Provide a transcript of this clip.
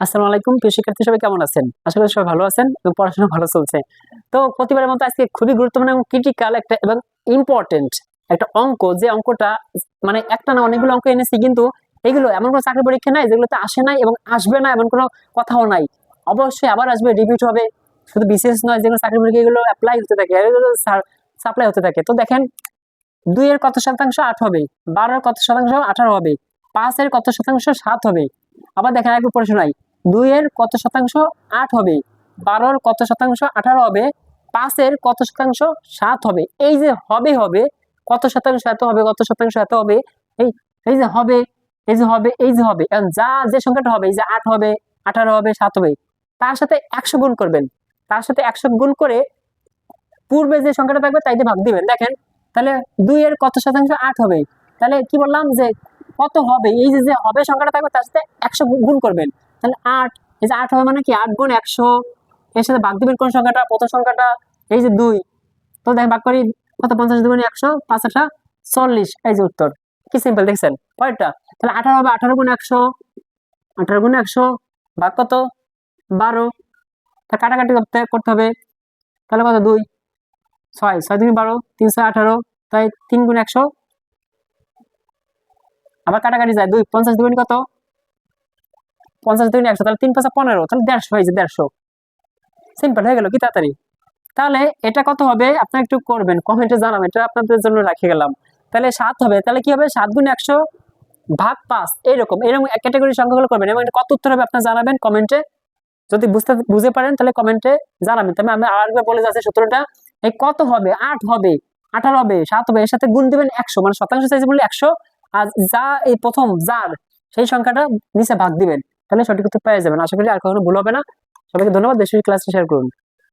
আসসালামু আলাইকুম। প্রিয় শিক্ষার্থী, সবাই কেমন আছেন? আশা করি সবাই ভালো আছেন এবং পড়াশোনা ভালো চলছে। তো প্রতিবারের মতো আজকে খুবই গুরুত্বপূর্ণ এবং ক্রিটিক্যাল একটা এবং ইম্পর্টেন্ট একটা অঙ্ক। যে অঙ্কটা মানে একটা না অনেকগুলো অঙ্ক এনেছি, কিন্তু এগুলো এমন কোনো চাকরি পরীক্ষা নাই, যেগুলোতে আসে নাই এবং আসবে না এমন কোনো কথাও নাই। অবশ্যই আবার আসবে রিপিট হবে। শুধু বিশেষ নয়, যেগুলো চাকরি পরীক্ষা, এগুলো অ্যাপ্লাই হতে থাকে সাপ্লাই হতে থাকে। তো দেখেন দুইয়ের কত শতাংশ? আট হবে। বারোর কত শতাংশ? আঠারো হবে। পাঁচের কত শতাংশ? সাত হবে। আবার দেখেন একটু পড়ে শোনাই। দুইয়ের কত শতাংশ আট হবে? বারোর কত শতাংশ আঠারো হবে? পাঁচের কত শতাংশ সাত হবে? এই যে হবে হবে, কত শতাংশ এত হবে, কত শতাংশ এত হবে, এই এই যে হবে, এই যে হবে, এই যে হবে যা, যে সংখ্যাটা হবে, এই যে আট হবে, আঠারো হবে, সাত হবে, তার সাথে একশো গুণ করবেন। তার সাথে একশো গুণ করে পূর্বে যে সংখ্যাটা থাকবে তাই ভাগ দিবেন। দেখেন, তাহলে দুইয়ের কত শতাংশ আট হবে? তাহলে কি বললাম যে কত হবে? এই যে যে হবে সংখ্যাটা থাকবে তার সাথে একশো গুণ করবেন। তাহলে আট, এই যে আট হবে মানে কি? আট গুণ একশো, এর সাথে ভাগ দিবেন কোন সংখ্যাটা? প্রথম সংখ্যাটা, এই যে দুই। তো দেখেন ভাগ করি, কত? পঞ্চাশ দুগুণ একশো, পাঁচ আটা চল্লিশ। এই যে উত্তর। কি সিম্পল দেখছেন? পরেরটা। তাহলে আঠারো হবে, আঠারো গুণ একশো, আঠারো গুণ একশো, ভাগ কত? বারো। তা কাটাকাটি করতে করতে হবে। তাহলে কত? দুই। ছয়। ছয় দুই বারো, তিন ছয় আঠারো, তাই তিন গুণ একশো। আবার কাটাকাটি যায়। দুই। পঞ্চাশ দুগুণ কত? পঞ্চাশ দুগুণ একশো, তাহলে তিন পাঁচা পনেরো, তাহলে দেড়শো হয়েছে দেড়শো। সিম্পল হয়ে গেল কি তাড়াতাড়ি? তাহলে এটা কত হবে? আপনারা একটু করবেন কমেন্টে জানাবেন, এটা আপনাদের জন্য রাখে গেলাম। তাহলে সাত হবে, তাহলে কি হবে? সাত গুণ একশো ভাগ পাঁচ, এইরকম, এরকম ক্যাটাগরি সংখ্যাগুলো করবেন। এবং কত উত্তর হবে আপনারা জানাবেন কমেন্টে যদি বুঝতে বুঝতে পারেন, তাহলে কমেন্টে জানাবেন। তবে আমি আরেকবার বলে যাচ্ছি সূত্রটা, এই কত হবে? আট হবে, আঠারো হবে, সাত হবে, এর সাথে গুণ দিবেন একশো মানে শতাংশ চাইছে বললে একশো, আর যা এই প্রথম, যার, সেই সংখ্যাটা নিচে ভাগ দিবেন। তাহলে সঠিক উত্তর পেয়ে যাবেন। আশা করি আর কখনো ভুল হবে না। সবাইকে ধন্যবাদ। বেশি ক্লাসটি শেয়ার করুন।